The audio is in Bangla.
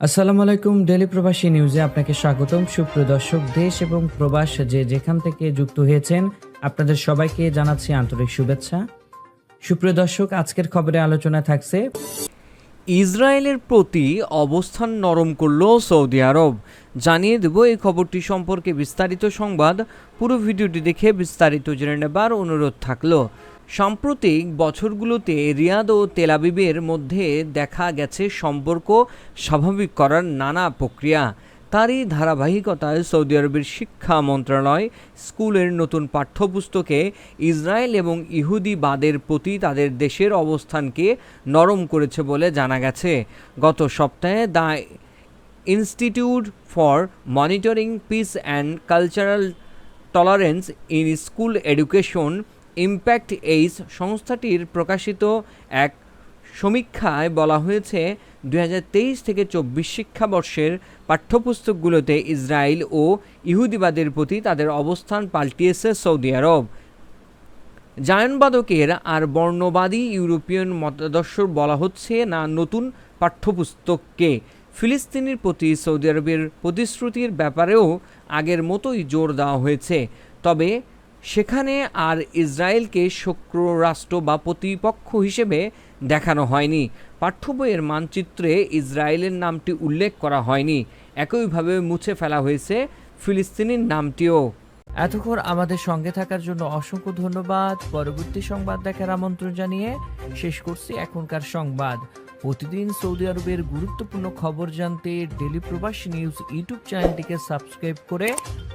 আসসালামু আলাইকুম ডেলি প্রবাসী নিউজে আপনাকে স্বাগতম। সুপ্রিয় দর্শক, দেশ এবং প্রবাস যে যেখান থেকে যুক্ত হয়েছেন, আপনাদের সবাইকে জানাচ্ছি আন্তরিক শুভেচ্ছা। সুপ্রিয় দর্শক, আজকের খবরে আলোচনা থাকছে। ইসরায়েলের প্রতি অবস্থান নরম করল সৌদি আরব। জানিয়ে দেব এই খবরটি সম্পর্কে বিস্তারিত সংবাদ। পুরো ভিডিওটি দেখে বিস্তারিত জেনে নেবার অনুরোধ থাকল। সাম্প্রতিক বছরগুলোতে রিয়াদ ও তেলাবিবের মধ্যে দেখা গেছে সম্পর্ক স্বাভাবিক করার নানা প্রক্রিয়া। তারই ধারাবাহিকতায় সৌদি আরবের শিক্ষা মন্ত্রণালয় স্কুলের নতুন পাঠ্যপুস্তকে ইসরায়েল এবং ইহুদিবাদের প্রতি তাদের দেশের অবস্থানকে নরম করেছে বলে জানা গেছে। গত সপ্তাহে the institute for monitoring peace and cultural tolerance in school education impact এইস সংস্থাটির প্রকাশিত এক সমীক্ষায় বলা হয়েছে দু হাজার তেইশ থেকে চব্বিশ শিক্ষাবর্ষের পাঠ্যপুস্তকগুলোতে ইসরায়েল ও ইহুদিবাদের প্রতি তাদের অবস্থান পাল্টিয়েছে সৌদি আরব। জায়নবাদকের আর বর্ণবাদী ইউরোপিয়ান মতাদর্শ বলা হচ্ছে না নতুন পাঠ্যপুস্তককে। ফিলিস্তিনির প্রতি সৌদি আরবের প্রতিশ্রুতির ব্যাপারেও আগের মতোই জোর দেওয়া হয়েছে। তবে সেখানে আর ইসরায়েলকে শক্র রাষ্ট্র বা প্রতিপক্ষ হিসেবে দেখানো হয়নি। পাঠ্য বইয়ের মানচিত্রে ইসরায়েলের নামটি উল্লেখ করা হয়নি। একইভাবে মুছে ফেলা হয়েছে ফিলিস্তিনির নামটিও। এতক্ষণ আমাদের সঙ্গে থাকার জন্য অসংখ্য ধন্যবাদ। পরবর্তী সংবাদ দেখার আমন্ত্রণ জানিয়ে শেষ করছি এখনকার সংবাদ। প্রতিদিন সৌদি আরবের গুরুত্বপূর্ণ খবর জানতে ডেলি প্রবাসী নিউজ ইউটিউব চ্যানেলটিকে সাবস্ক্রাইব করে